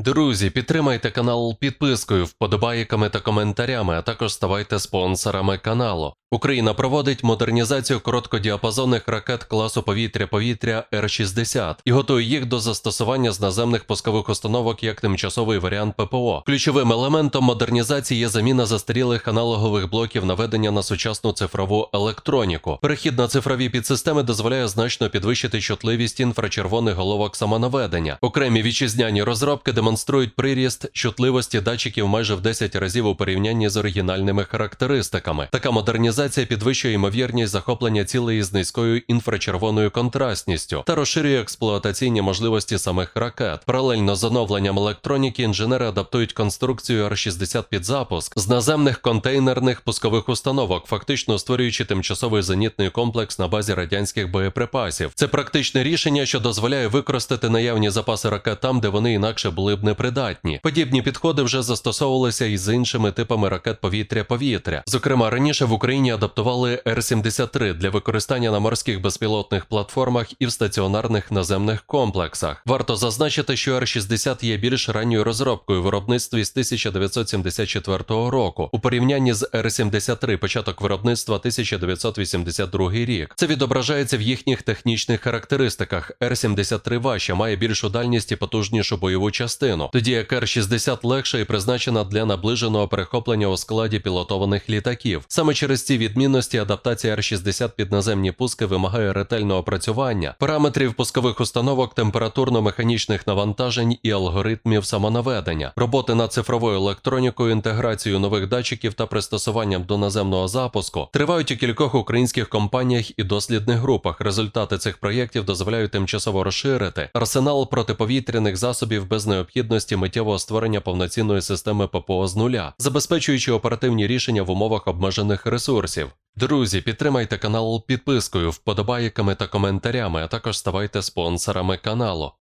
Друзі, підтримайте канал підпискою, вподобайками та коментарями, а також ставайте спонсорами каналу. Україна проводить модернізацію короткодіапазонних ракет класу повітря-повітря Р-60 і готує їх до застосування з наземних пускових установок як тимчасовий варіант ППО. Ключовим елементом модернізації є заміна застарілих аналогових блоків наведення на сучасну цифрову електроніку. Перехід на цифрові підсистеми дозволяє значно підвищити чутливість інфрачервоних головок самонаведення. Окремі вітчизняні розробки демонструють приріст чутливості датчиків майже в 10 разів у порівнянні з оригінальними характеристиками. Така модернізація підвищує ймовірність захоплення цілей з низькою інфрачервоною контрастністю та розширює експлуатаційні можливості самих ракет. Паралельно з оновленням електроніки інженери адаптують конструкцію Р-60 під запуск з наземних контейнерних пускових установок, фактично створюючи тимчасовий зенітний комплекс на базі радянських боєприпасів. Це практичне рішення, що дозволяє використати наявні запаси ракет там, де вони інакше були б непридатні. Подібні підходи вже застосовувалися і з іншими типами ракет повітря-повітря. Зокрема, раніше в Україні адаптували Р-73 для використання на морських безпілотних платформах і в стаціонарних наземних комплексах. Варто зазначити, що Р-60 є більш ранньою розробкою виробництві з 1974 року у порівнянні з Р-73 початок виробництва 1982 рік. Це відображається в їхніх технічних характеристиках. Р-73 важча, має більшу дальність і потужнішу бойову частину, тоді як Р-60 легша і призначена для наближеного перехоплення у складі пілотованих літаків. Саме через ці відмінності адаптація Р-60 під наземні пуски вимагає ретельного опрацювання, параметрів пускових установок, температурно-механічних навантажень і алгоритмів самонаведення, роботи над цифровою електронікою, інтеграцією нових датчиків та пристосуванням до наземного запуску тривають у кількох українських компаніях і дослідних групах. Результати цих проєктів дозволяють тимчасово розширити арсенал протиповітряних засобів без необхідності миттєвого створення повноцінної системи ППО з нуля, забезпечуючи оперативні рішення в умовах обмежених ресурсів. Друзі, підтримайте канал підпискою, вподобайками та коментарями, а також ставайте спонсорами каналу.